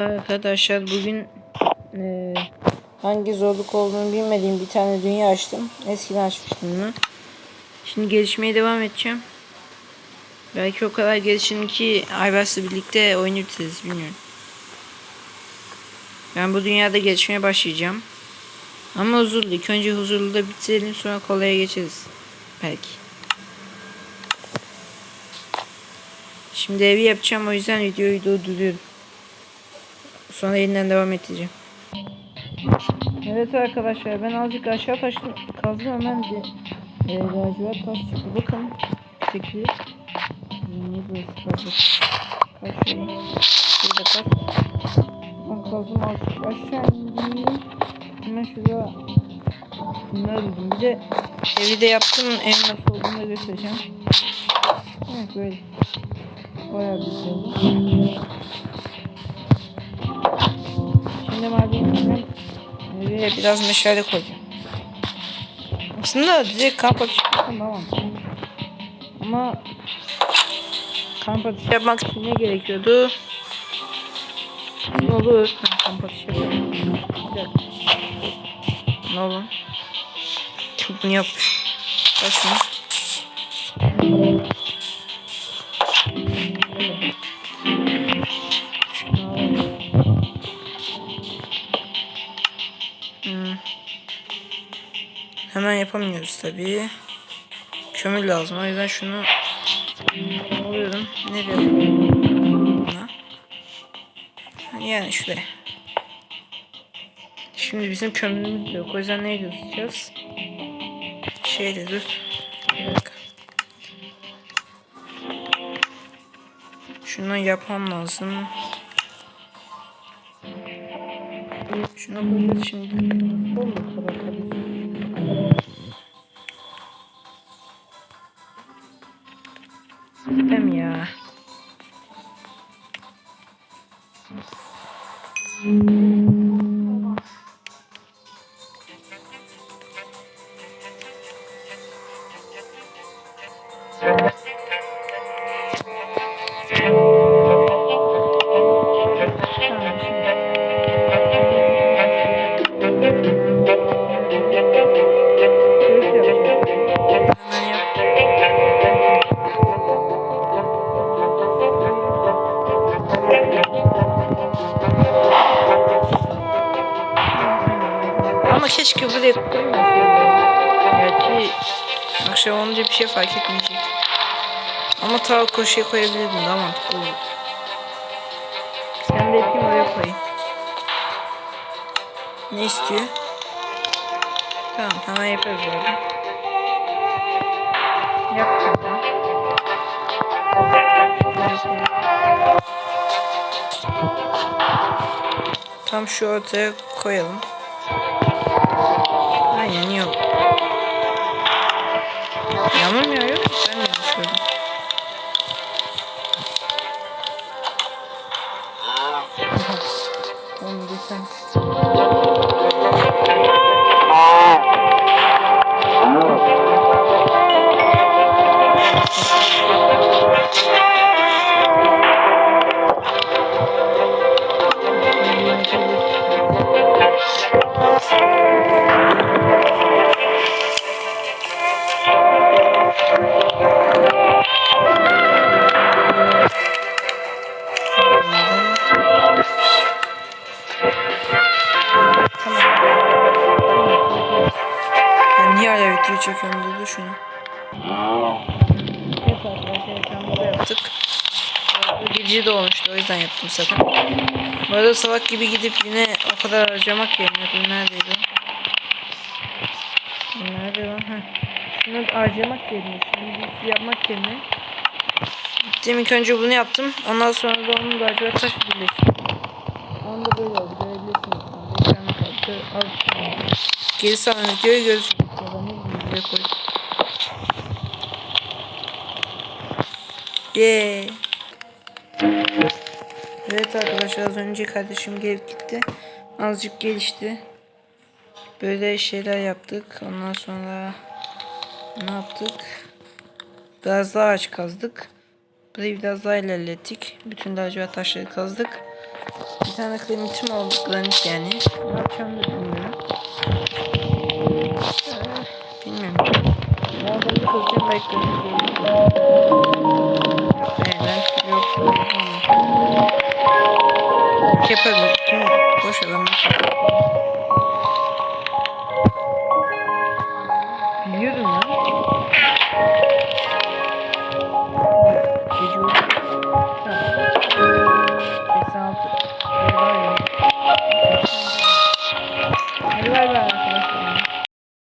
Arkadaşlar bugün eee, hangi zorluk olduğunu bilmediğim bir tane dünya açtım. Eskiden açmıştım bunu. Şimdi gelişmeye devam edeceğim. Belki o kadar gelişirim ki Aybars'la birlikte oyunu bitiririz bilmiyorum. Ben bu dünyada gelişmeye başlayacağım. Ama huzurlu. İlk önce huzurlu da bitirelim sonra kolaya geçeriz. Belki. Şimdi evi yapacağım o yüzden videoyu durduruyorum. Sonra yeniden devam edeceğim. Evet arkadaşlar ben azıcık aşağı taştım. Kazdım hemen de e, lacivert taş çıktı. Bakın. 8. Niye burası kazdı? Kaç şey. Burada kaç. Ben kazdım aşağı indim. Hemen şuraya bunları buldum. Bir de evi de yaptım. Ev nasıl olduğunu da göstereceğim. Evet böyle. Bayağı Şimdi madenimden buraya biraz meşale koyacağım. Aslında direkt kamp ateşi tamam. Ama kamp ateşi yapmak için ne gerekiyordu? Ne olur? Kamp ateşi yapalım. Ne olur? Çok bunu yapmış. Kaç Hemen yapamıyoruz tabii. Kömür lazım. O yüzden şunu alıyorum. Nereye? Buna. Yani şuraya. Şimdi bizim kömürümüz yok. O yüzden neyle tutacağız? Şeyle dakika. Şunu yapmam lazım. Şuna koyacağız şimdi. Kadar tabii. Sistem ya. Tamam, Ama keşke buraya koymasaydım. Gerçi akşam olunca bir şey fark etmeyecek. Ama ta koşuya koyabilirdim daha mantıklı olur. Sen de yapayım oraya koyayım. Ne istiyor? Tamam hemen yaparız orada. Yaptım ben. Tam şu ortaya koyalım. Aynen yok. Yağmur mu yağıyor? Ben mi gördüm? Onu desem. Niye hala video çekiyorum dedi şunu. Evet arkadaşlar ekranımızda yaptık. Gece de olmuştu o yüzden yaptım zaten. Bu arada sabah gibi gidip yine o kadar harcamak yerine dur neredeydi? Nerede lan? Heh. Şunu harcamak yerine, şunu bir yapmak yerine Gittim ilk önce bunu yaptım. Ondan sonra da onu da acaba taş birleştirdim. Onu da böyle oldu. Görebilirsiniz. Geri sana videoyu görürsünüz. Ya da ne bileyim buraya koy. Yeah. Evet arkadaşlar az önce kardeşim gelip gitti. Azıcık gelişti. Böyle şeyler yaptık. Ondan sonra ne yaptık? Biraz daha ağaç kazdık. Burayı biraz daha ilerlettik. Bütün lacivert taşları kazdık. Bir tane kremitim oldu. Granit yani. Ne yapacağımı da bilmiyorum. bekliyorum. Yok neyden? Yok. yok. Yapabilir. Boş adam. Biliyorum lan.